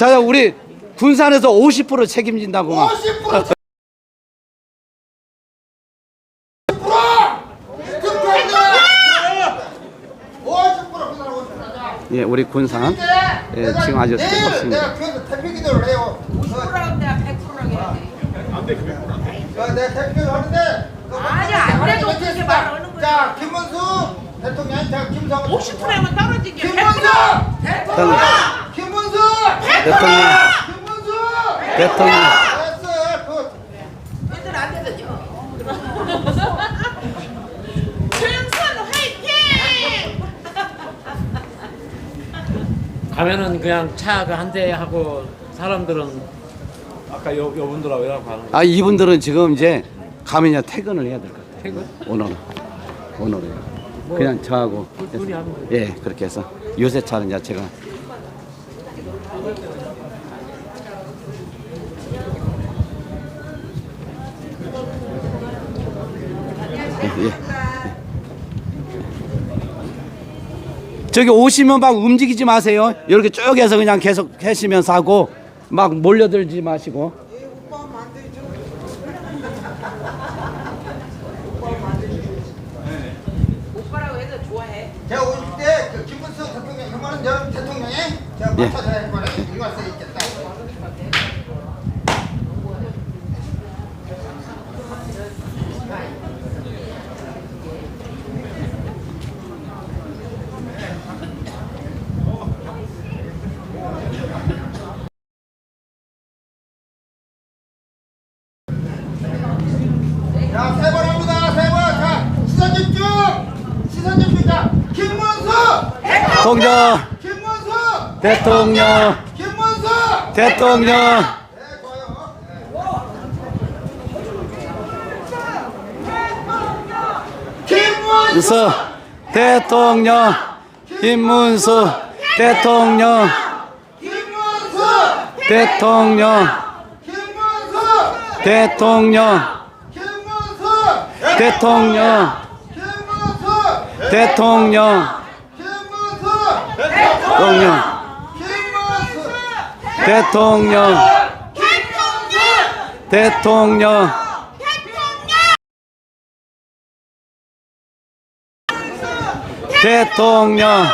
자, 우리 군산에서 50% 책임진다고 막. 50% 예, 우리 군산. 예, 지금 아주 뜨겁습니다. 내가 그래서 대표 기도를 해요. 어, 50%라고 내가 100%라고 해야 돼. 어, 내가 대표 기도를 하는데 그 아니, 안 돼도 있겠습니다. 말하는 거야. 자, 김문수 대통령, 자, 김성호 50%면 떨어진 게 김문수! 100%. 대통령, 김문수! 대통령! 대통령. 됐어, 그 얘들 안 되거든요. 조영선 화이팅! 가면은 그냥 차가 한 대 하고 사람들은 아까 요, 요 분들하고 이라고 하는 거 아, 이분들은 지금 이제 가면 이제 퇴근을 해야 될 것 같아요. 퇴근? 오늘은. 오늘은. 그냥 저하고. 둘이 하면 예, 그렇게 해서. 요새 차는 이제 제가. 저기 오시면 막 움직이지 마세요. 이렇게 쭉 해서 그냥 계속 하시면서 하고 막 몰려들지 마시고. 오빠라고 해도 좋아해. 제가 오실 때그 김문수 대통령, 그러면 여 대통령이 제가 예. 맡아서 할 거는 이거 써 있겠다. 자, 세 번 합니다. 세 번. 자, 시선 집중. 시선 집중. 자, 김문수. 대통령, 김문수. 대통령, 김문수. 대통령. 김문수. 문수 대통령 김문수 대통령 김문수. 대통령 김문수. 대통령 김문수. 대통령 김문수. 대통령 김문수. 대통령. 대통령. 대통령. 대통령.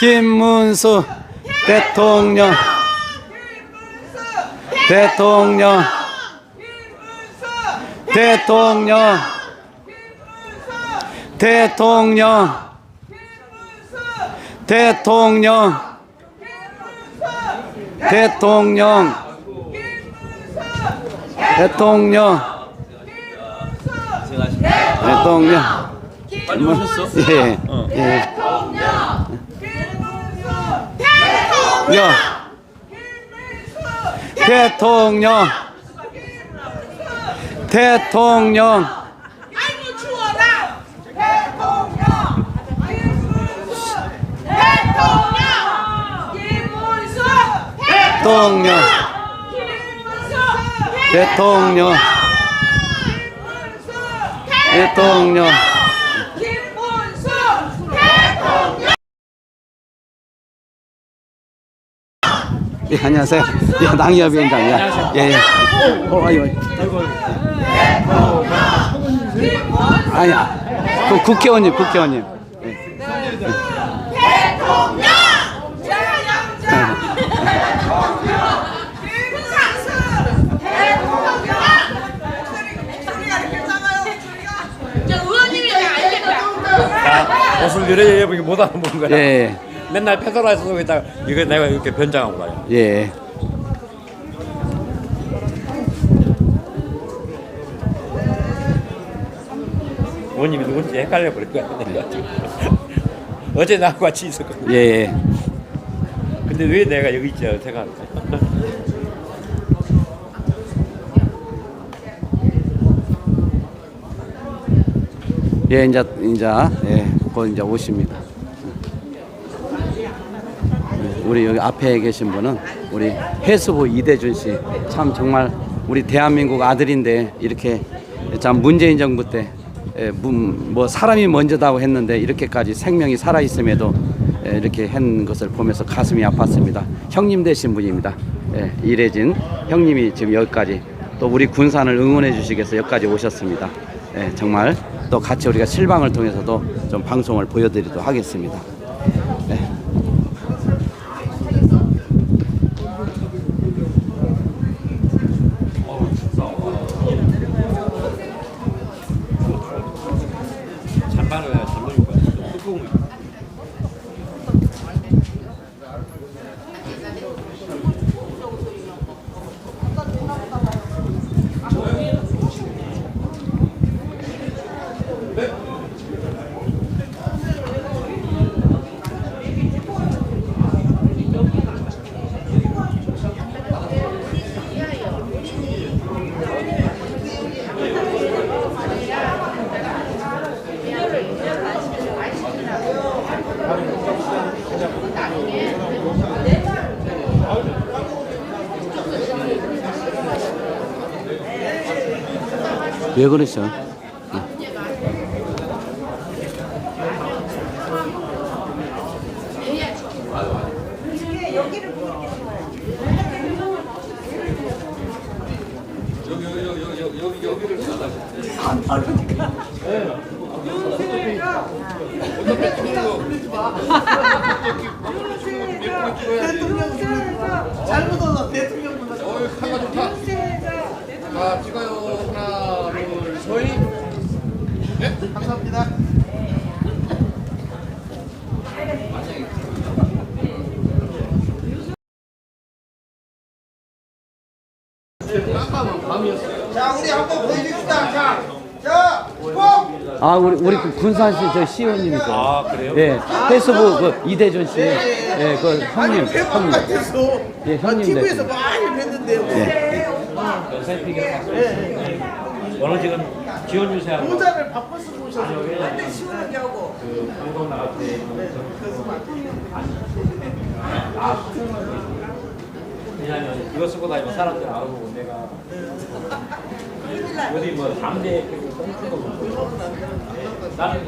김문수. 대통령. 대통령. 대통령. 대통령 대통령 대통령 대통령 대통령 빨리 오셨어? 예. 예. 야. 대통령 대통령 아이고 추워라. 대통령. 대통령. 김문수. 대통령. 대통령 대통령 김문수. 대통령. 예, 안녕하세요. 예, 낭이업 위원장이야. 예, 예. 어, 아유, 김문수. 아니야. 그 국회의원님, 국회의원님. 예. 대통령. 자양자. 김상수. 대통령. 목소리가 이렇게 작아요. 저 의원님이 옷을 이래 입으니 못 알아보는 거야. 예, 맨날 페더라에서 쓰고 있다가 이거 내가 이렇게 변장하고 가요 예. 원님이 누군지 헷갈려 버릴 거야 내가 지금. 어제 나하고 같이 있었거든. 예, 예. 근데 왜 내가 여기 있지? 생각할까 예, 이제, 이제, 예, 곧 이제 오십니다. 예, 우리 여기 앞에 계신 분은 우리 해수부 이대준 씨 참 정말 우리 대한민국 아들인데 이렇게 참 문재인 정부 때 에, 문- 뭐 사람이 먼저다고 했는데 이렇게까지 생명이 살아 있음에도 에, 이렇게 한 것을 보면서 가슴이 아팠습니다. 형님 되신 분입니다. 예, 이래진 형님이 지금 여기까지 또 우리 군산을 응원해 위해서 여기까지 오셨습니다. 예, 정말 또 같이 우리가 실방을 통해서도 좀 방송을 보여드리도록 하겠습니다. 왜 그러셔? 잘못 얻어 대통령 불러. 자 찍어요 하나 둘 서희 네 감사합니다 자 우리 한번 보여줍시다 자자 꼭! 아 우리 우리 그 군산시 저 시의원님이죠. 아 그래요? 예, 해수부 그 이대준 씨, 예, 그 형님, 대박 형님. 같아서. 예, 나 형님 TV에서 됐습니다. 많이 뵀는데요. 예. 저는 지금 지원 유세하고 모자를 바꿔서 보셔서 시원하게 하고. 왜냐면 이거 쓰고 다니면 사람들 알아보고 내가 어디 뭐 담배 꽁트거 먹고 나는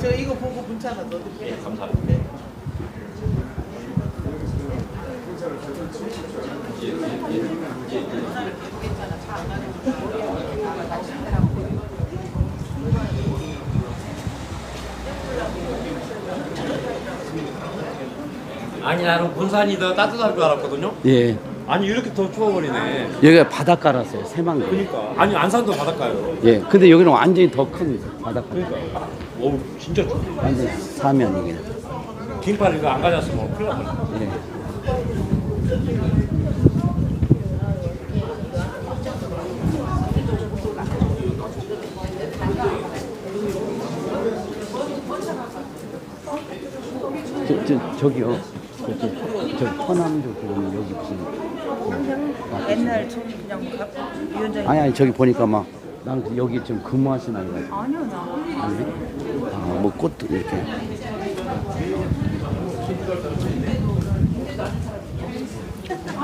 저 이거 보고 문자 하나 넣어드릴게요. 감사합니다. 아니 나는 군산이 더 따뜻할 줄 알았거든요. 예, 아니 이렇게 더 추워버리네. 여기가 바닷가라서요, 새만금. 그러니까 아니 안산도 바닷가요. 예, 근데 여기는 완전히 더큰 바닷가. 그러니까 어우 진짜 춥네. 완전 사면 이게. 긴팔 이거 안 가졌으면 큰일 날 뻔. 예. 저, 저, 저기요. 저, 저, 저 호남도 그러면 여기 무슨. 그, 옛날 전 그냥 가- 위원장이 아니, 아니, 저기 보니까 막, 나는 여기 지금 근무하시나 이거. 아니요 나 아니? 아, 뭐 꽃도 이렇게.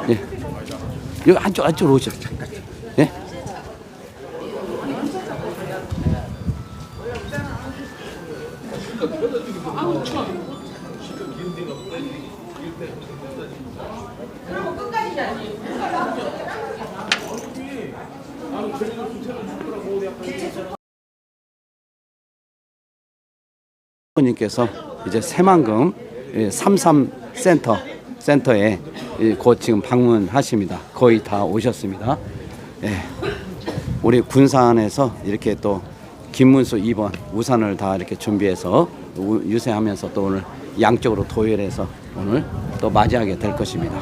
예. 여기 안쪽 안쪽으로 오셔. 님께서 이제 새만금 예, 삼삼 센터 센터에 예, 곧 지금 방문하십니다. 거의 다 오셨습니다. 예. 우리 군산에서 이렇게 또 김문수 2번 우산을 다 이렇게 준비해서 우- 유세하면서 또 오늘 양쪽으로 도열해서 오늘 또 맞이하게 될 것입니다.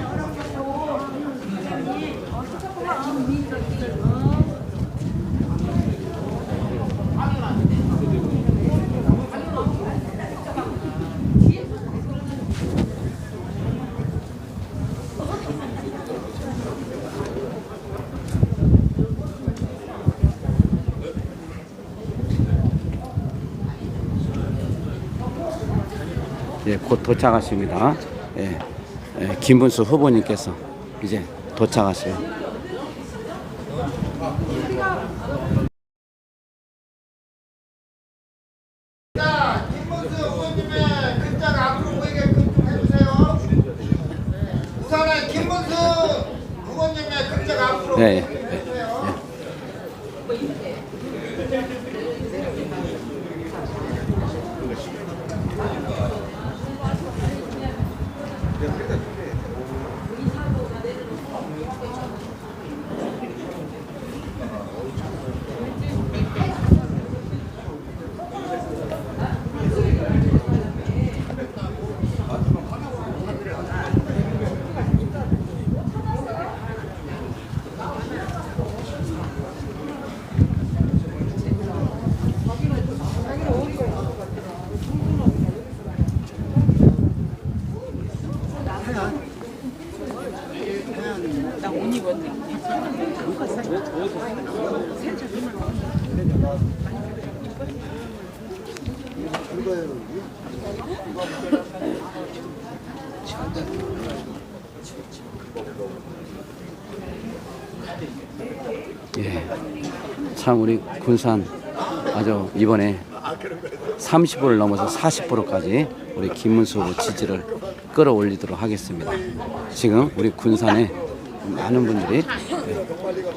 예, 곧 도착하십니다. 예, 예, 김문수 후보님께서 이제 도착하세요. 자, 김문수 후보님의 글자가 앞으로 보이게끔 좀 해주세요. 우선은 김문수 후보님의 글자가 앞으로 예, 예. 보이게끔 해주세요. 예. 참 우리 군산 아주 이번에 30%를 넘어서 40%까지 우리 김문수 후보 지지를 끌어올리도록 하겠습니다. 지금 우리 군산에 많은 분들이 예, 이렇게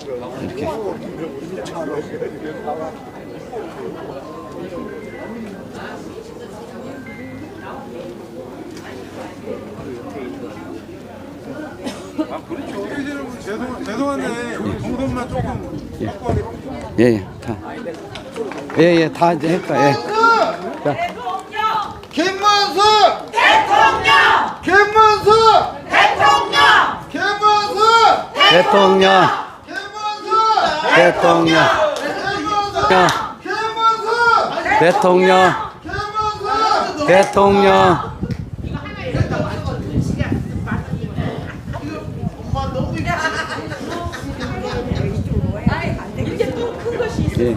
죄송, 죄송한데 동선만 조금 예, 예, 다. 예, 예, 다 이제 했다. 예. 자, 김문수 대통령 김문수 대통령 김문수 대통령, 대통령, 대통령, 대통령. 예.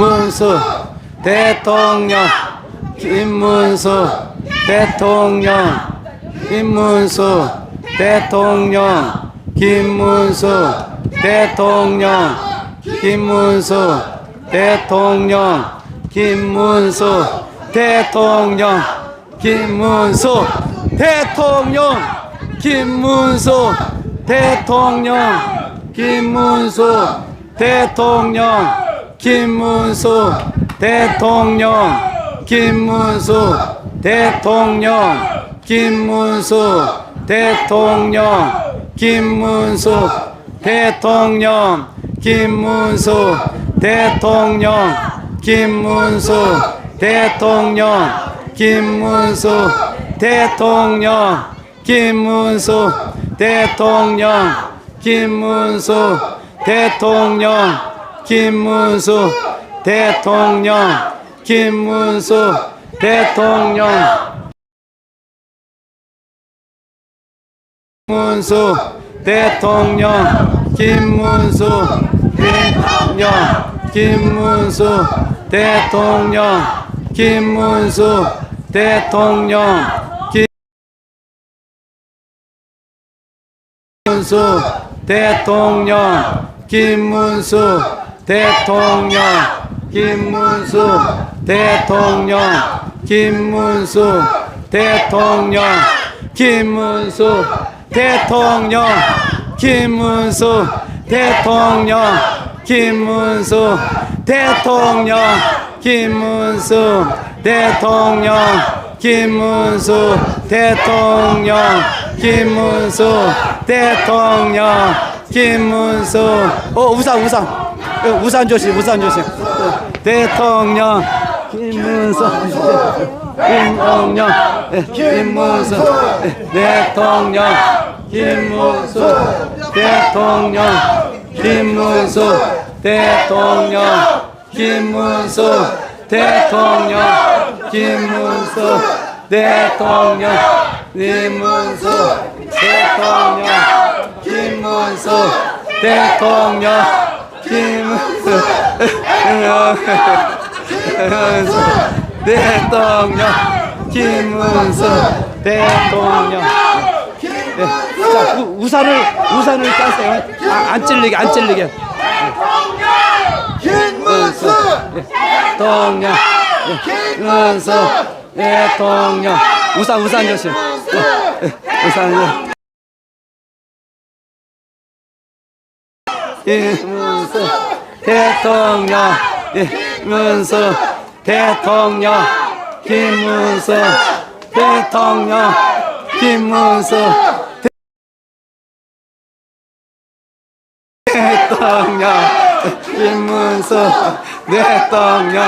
문수 대통령. 김문수 대통령. 김문수 대통령. 김문수 대통령. 김문수 대통령. 김문수 대통령. 김문수 대통령. 김문수 대통령. 김문수 대통령 김문수 대통령 김문수 대통령 김문수 대통령 김문수 대통령 김문수 대통령 김문수 대통령 김문수 대통령 김문수 대통령 김문수 대통령 김문수 대통령 김문수 대통령. 김문수 대통령 김문수 대통령. 김문수 대통령 김문수 대통령. 김문수 대통령 김문수 대통령 김문수 대통령 김문수 대통령 김문수 대통령 김문수 대통령 김문수 대통령 김문수 대통령 김문수 대통령 김문수 대통령 김문수. 어 우산 어, 우산 조심 우산 조심. 어, 대통령 김문수 김영령 예, 김문수 예, 대통령 김문수 대통령 김문수 대통령 김문수 대통령 김문수 대통령 김문수 대통령 김문수 대통령 김문수 대통령 김문수 대통령 네. 자 우, 우산을 우산을 따세요 아, 안 찔리게 안 찔리게 김문수 대통령 김문수 대통령 우산 우산 조심 어, 우산 조심 김문수. 대통령. 김문수. 대통령. 김문수. 대통령. 김문수. 대통령. 김문수. 대통령.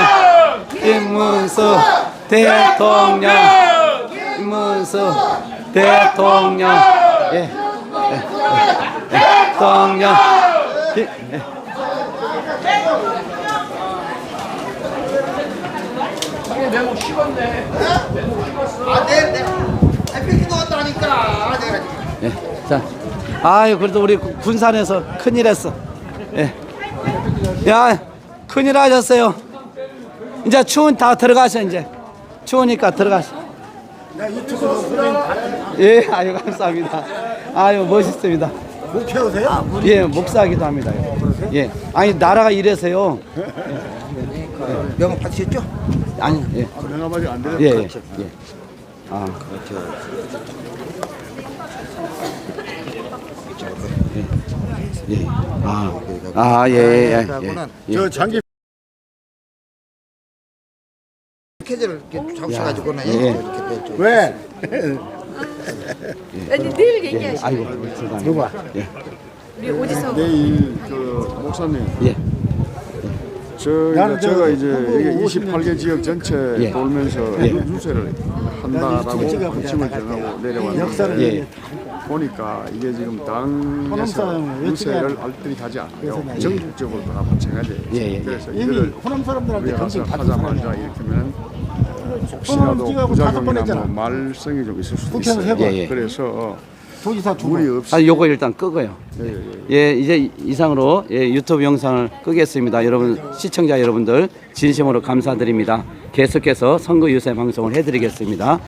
김문수. 대통령. 김문수. 대통령. 예, 예, 내가. 자, 아유 그래도 우리 구- 군산에서 큰일 했어. 예. 야, 큰일 하셨어요. 이제 추운 다 들어가셔 이제. 추우니까 들어가셔. 예, 아유 감사합니다. 아유 멋있습니다. 목표세요? 예, 목사기도 합니다. 예, 아니 나라가 이래서요. 명함 받으셨죠? 아니, 예, 내가 아직 안 돼. 예, 예, 예. 아, 예, 예. 아, 아, 예, 예, 예. 예. 저 장기 캐제를 이렇게 잡으셔가지고는 예. 이렇게 좀 왜? 아니 늘 예, 얘기하시죠. 아이고, 죄송합니다. 누가? 예, 우리 어디서 내일 그 목사님 예, 저 이제 제가 이제 여기 28개 지역 전체 예. 돌면서 예. 유세를 한다라고 방침을 정하고 내려왔는데 예. 보니까 이게 지금 당에서 유세를 alter이 하지 않고요 전국적으로 다 해야 돼요. 예, 예. 그래서 이미 이거를 호남 사람들한테 우리가 가서 경쟁 받은 하자마자 사람이야. 이렇게면 혹시라도 다섯 번 부작용이나 했잖아. 뭐 말썽이 좀 있을 수도 국회의원 있어요. 세 번. 예, 예. 그래서 도지사 두 물이 번. 없이 아, 요거 일단 끄고요. 예, 예, 예. 예, 이제 이상으로 예, 유튜브 영상을 끄겠습니다. 여러분 시청자 여러분들 진심으로 감사드립니다. 계속해서 선거 유세 방송을 해드리겠습니다.